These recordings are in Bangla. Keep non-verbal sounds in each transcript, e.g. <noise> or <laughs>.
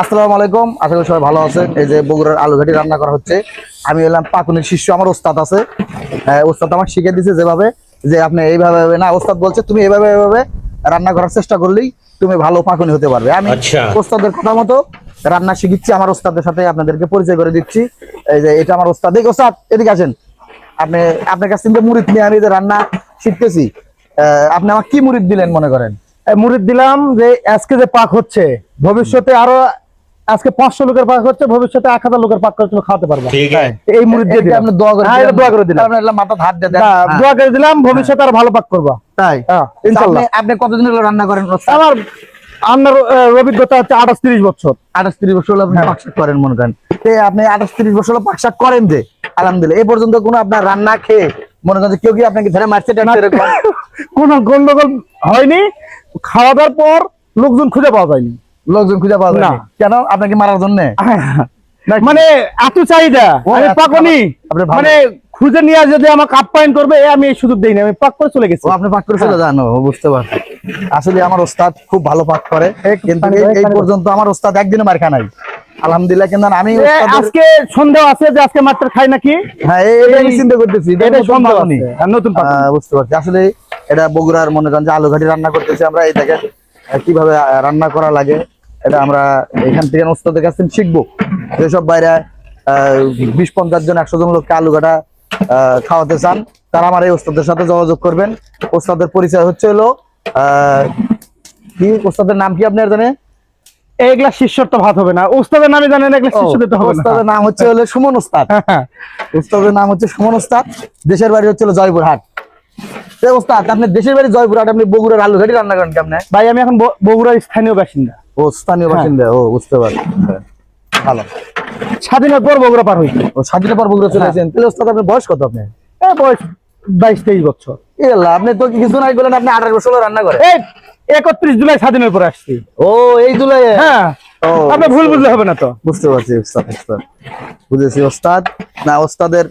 আসসালামু আলাইকুম আশা করি সবাই ভালো আছেন। এই যে বগুড়ার আলু ঘাটি রান্না করা হচ্ছে। আমি এলাম পাকুনির শিষ্য আমার ওস্তাদ আছে। ওস্তাদ আমাকে শিখে দিয়েছে যেভাবে যে আপনি এইভাবে না ওস্তাদ বলছে তুমি এইভাবে এইভাবে রান্না করার চেষ্টা করলেই তুমি ভালো পাকুনি হতে পারবে। আমি আচ্ছা। ওস্তাদের কথা মতো রান্না শিখিচ্ছি আমার ওস্তাদের সাথে আপনাদেরকে পরিচয় করে দিচ্ছি। এই যে এটা আমার ওস্তাদ। এই ওস্তাদ এদিকে আসেন। আপনি আপনার কাছ থেকে মুড়িদ নিয়ে আমি যে রান্না শিখতেছি আহ, আপনি আমার কি মুড়িদ দিলেন মনে করেন? মুড়িদ দিলাম যে আজকে যে পাক হচ্ছে ভবিষ্যতে আরও আজকে পাঁচশো লোকের পাক হচ্ছে ভবিষ্যতে এক হাজার লোকের পাক করে খাওয়াতে পারবে। ঠিক আছে। এই মুড়িদ দিয়ে দিলাম। দোয়া করে হ্যাঁ, দোয়া করে দিলাম। মাথা হাত দিয়ে দেন। না, হ্যাঁ। দোয়া করে দিলাম ভবিষ্যতে আর ভালো পাক করব। তাই? হ্যাঁ, ইনশাল্লাহ। আপনি- আপনি কতদিন হলো রান্না করেন আমার আমার অভিজ্ঞতা হচ্ছে আঠাশ তিরিশ বছর। আঠাশ তিরিশ বছর হলো আপনি। পাকশাক করেন মনে করেন। আপনি আঠাশ তিরিশ বছর হলো পাকশাক করেন যে আলহামদুলিল্লাহ। এই পর্যন্ত কোনো আপনার রান্না খেয়ে মনে করেন যে কেউ কি আপনাকে ধরে মারছে? কোন গন্ডগোল হয়নি। খাওয়া দাওয়ার পর লোকজন খুঁজে পাওয়া যায়নি। লোকজন খুঁজে পাওয়া যায় না। কেন? আপনাকে মারার জন্য? মানে এত চাহিদা। আমি পাকনি। মানে খুঁজে নিয়ে যদি আমাকে আপ্যায়ন করবে আমি এই সুযোগ দেই না আমি পাক করে চলে গেছি। আপনি পাক করে চলে যান। বুঝতে পারছি। আসলে আমার ওস্তাদ খুব ভালো পাক করে। কিন্তু এই-। পর্যন্ত আমার ওস্তাদ একদিনও মার খায় নাই। আলহামদুলিল্লাহ কিন্তু আমি আজকে সন্দেহ আছে যে আজকে মাত্র খাই নাকি? হ্যাঁ এই- আমি চিন্তা করতেছি। এটা এটা নতুন সন্দেহ পাকুনি। নতুন পাক বুঝতে পারছি। আসলে এটা বগুড়ার মনে করেন যে আলু ঘাটি রান্না করতেছি আমরা এই দেখেন। কীভাবে রান্না করা লাগে। এটা আমরা এখান থেকে ওস্তাদের কাছ থেকে শিখব। যেসব বাইরে আহ, বিশ পঞ্চাশ জন একশো জন লোককে আলু আহ, খাওয়াতে চান তারা আমার এই ওস্তাদের সাথে যোগাযোগ করবেন। ওস্তাদের পরিচয় হচ্ছে হলো আহ, কি ওস্তাদের নাম কি আপনার জানেন? এইগুলা শিষ্যর তো ভাত হবে না। উস্তাদের নামে জানেন এগুলা শিষ্য দিতে হবে না। ওস্তাদের নাম হচ্ছে হলো সুমন ওস্তাদ। ওস্তাদের নাম হচ্ছে সুমন দেশের বাড়ি হচ্ছে হলো জয়পুরহাট। ওস্তাদ আপনি দেশের বাড়ি জয়পুরহাট আপনি বগুড়ার আলু রান্না করেন কেমনে? ভাই আমি এখন বগুড়ার স্থানীয় বাসিন্দা। ও স্থানীয় হ্যাঁ। বাসিন্দা ও বুঝতে পারছি হ্যাঁ, ভালো। স্বাধীনের পর বগুড়া পার হয়েছে। ও স্বাধীনের পর বগুড়া চলে হ্যাঁ। আসেন তাহলে ওস্তাদ আপনার বয়স কত আপনি? বয়স বাইশ তেইশ বছর। এ আপনি তো কিছু নাই বলেন আপনি আঠারো বছর রান্না করেন। একত্রিশ জুলাই স্বাধীনের পরে আসছি। ও এই জুলাই হ্যাঁ। ভুল বুঝলে হবে না তো। বুঝতে পারছি ওস্তাদ ওস্তাদ বুঝেছি ওস্তাদ। না ওস্তাদের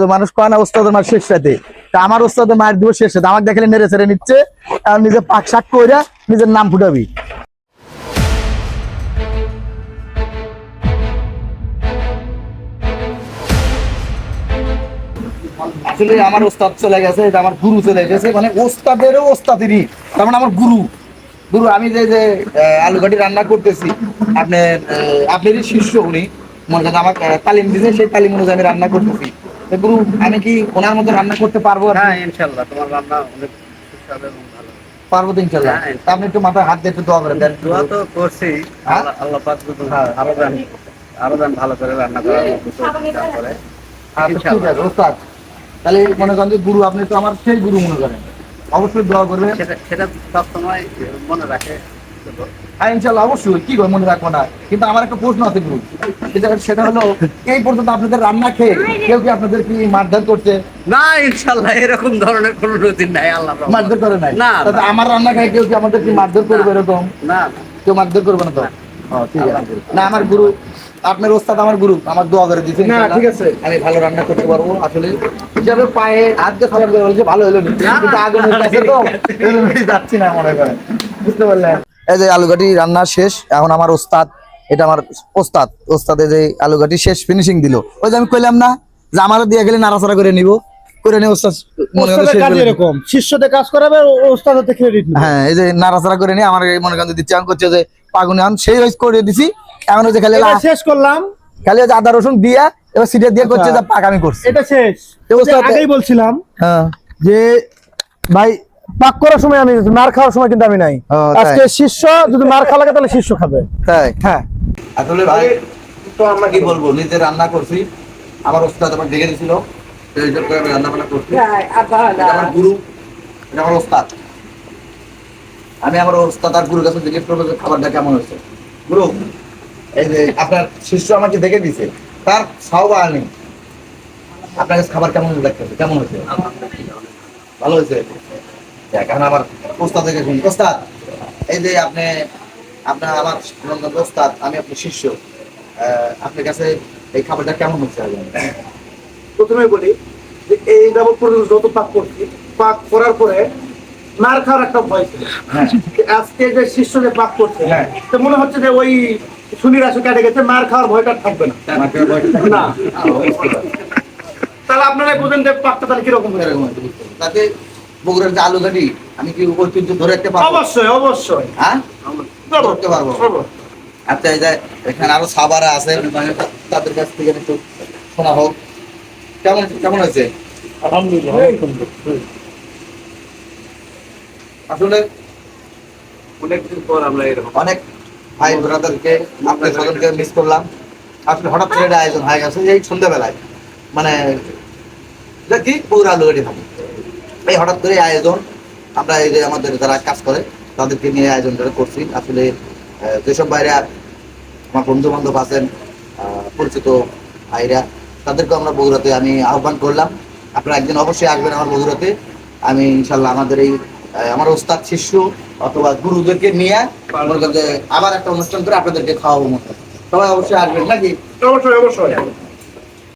যে মানুষ কয় না ওস্তাদের মার শেষ সাথে তা আমার ওস্তাদের মায়ের দিব শেষ সাথে আমাকে দেখলে নেড়ে ছেড়ে নিচ্ছে আর নিজে পাক শাক কইরা নিজের নাম ফুটাবি। আসলে আমার ওস্তাদ চলে গেছে এটা আমার গুরু চলে গেছে মানে ওস্তাদেরও ওস্তাদেরই তার মানে আমার গুরু। গুরু আমি যে যে আলু ঘাটি রান্না করতেছি আপনি আপনারই শিষ্য উনি। মনে করেন আহ, তালিম দিয়েছে সেই তালিম অনুযায়ী আমি রান্না করতেছি। গুরু আমি কি ওনার মতো রান্না করতে পারব হ্যাঁ ইনশাল্লাহ তোমার রান্না অনেক সুস্বাদু এবং ভালো। পারব তো ইনশাল্লাহ। হ্যাঁ, তা আপনি একটু মাথায় হাত দিয়ে একটু দোয়া করে দেন। দোয়া তো করছি। হ্যাঁ? আল্লাহ- পাক যদি হ্যাঁ। আরও দেন। আরও দেন ভালো করে রান্না করার মতো করে। আচ্ছা, ঠিক আছে ওস্তাদ। তাহলে মনে করেন যে গুরু আপনি তো আমার সেই গুরু মনে করেন। অবশ্যই দোয়া করবেন। সেটা সেটা সবসময় মনে রাখে। হ্যাঁ ইনশাল্লাহ অবশ্যই কি করে মনে রাখব না। কিন্তু আমার একটা প্রশ্ন আছে গুরু। সেটা সেটা হলো এই পর্যন্ত আপনাদের রান্না খেয়ে কেউ কি আপনাদের কি মারধর করছে? না ইনশাল্লাহ এরকম ধরনের কোনো রুটিন নাই আল্লাহ মারধর করে নাই? না, আমার রান্না খাই কেউ কি আমাদের কি মারধর করবে এরকম? না কেউ মারধর করবে না তো? ঠিক আছে। না আমার গুরু আপনার ওস্তাদ আমার গুরু আমার দোয়া করে দিচ্ছেন না, ঠিক আছে। আমি ভালো রান্না করতে পারব আসলে। হিসাবে পায়ে দিয়ে খাবার করে বলছে ভালো হলো নি। কিন্তু আগুন তো <laughs> যাচ্ছি না মনে করেন বুঝতে পারলেন? এই যে আলুঘাটি রান্না শেষ এখন আমার ওস্তাদ এটা আমার ওস্তাদ ওস্তাদে যে আলুঘাটি শেষ ফিনিশিং দিল। ওই যে আমি কইলাম না যে আমারও দিয়ে গেলে নাড়াচাড়া করে নিব করে নিয়ে ওস্তাদ মনে করেন ওস্তাদের শেষ কাজ করে দিল। এরকম শিষ্যদের কাজ করাবে ওস্তাদ হতে ক্রেডিট হ্যাঁ এই যে নাড়াচাড়া করে নিয়ে আমার মনে করেন দিচ্ছে আমি করছে যে পাগুনি আন সেই করে দিছি এখন ওই যে খালি শেষ করলাম। খালি আদা রসুন দিয়া এবার সিটে দিয়ে করছে যে পাক আমি করছি। এটা শেষ। আগেই বলছিলাম হ্যাঁ। যে ভাই পাক করার সময় আমি মার খাওয়ার সময় কিন্তু আমি নাই। আজকে শিষ্য যদি মার খাওয়া লাগে তাহলে শিষ্য খাবে। তাই। হ্যাঁ। আসলে ভাই তো আমরা কি বলব? নিজে রান্না করছি। আমার ওস্তাদ আমার করে আমি রান্না বান্না করছি আমার গুরু এটা আমার ওস্তাদ। আমি আমার ওস্তাদ আর গুরুর কাছে জিজ্ঞেস করব যে খাবারটা কেমন হয়েছে। গুরু এই যে আপনার শিষ্য আমাকে দেখে দিছে। তার সাহবা আনি আপনার কাছে খাবার কেমন লাগতেছে কেমন হয়েছে? ভালো হয়েছে? এখন আমার ওস্তাদ থেকে শুনি ওস্তাদ এই যে আপনি আপনার আমার নন্দন ওস্তাদ আমি আপনার শিষ্য। আপনার কাছে এই খাবারটা কেমন হচ্ছে প্রথমে বলি যে এই পর্যন্ত যত পাক করছি পাক করার পরে মার খাওয়ার একটা ভয় ছিল। হ্যাঁ। আজকে যে শিষ্য যে পাক করছে হ্যাঁ। তো মনে হচ্ছে যে ওই সুনির আসু কেটে গেছে মার খাওয়ার ভয়টা থাকবে না। না। তাহলে আপনারা বুঝেন যে পাকটা তাহলে কীরকম হয়ে। তাতে বগুড়ার যে আলু ঘাটি আমি কি ঐতিহ্য ধরে রাখতে পারব? অবশ্যই অবশ্যই। হ্যাঁ? ধরতে পারব। আচ্ছা এই যে এখানে আরও সাবারা আছে তাদের কাছ থেকে একটু শোনা হোক। কেমন কেমন হয়েছে? আলহামদুলিল্লাহ আসলে অনেকদিন পর আমরা এরকম। অনেক ভাই ব্রাদারকে আপনার স্বজনকে মিস করলাম। আসলে হঠাৎ করে একটা আয়োজন হয়ে গেছে এই সন্ধ্যাবেলায়। মানে কি? বগুড়া আলু ঘাটি খাব এই হঠাৎ করে আয়োজন, আমরা এই যে আমাদের যারা কাজ করে, তাদেরকে নিয়ে আয়োজন করে করছি। আসলে যেসব বাইরে আমার বন্ধু বান্ধব আছেন পরিচিত ভাইরা তাদেরকে আমরা বগুড়াতে আমি আহ্বান করলাম। আপনারা একদিন অবশ্যই আসবেন আমার বগুড়াতে। আমি ইনশাল্লাহ আমাদের এই আমার ওস্তাদ, শিষ্য অথবা গুরুদেরকে নিয়ে আবার একটা অনুষ্ঠান করে আপনাদেরকে খাওয়াবো মতো। সবাই অবশ্যই আসবেন নাকি? অবশ্যই অবশ্যই।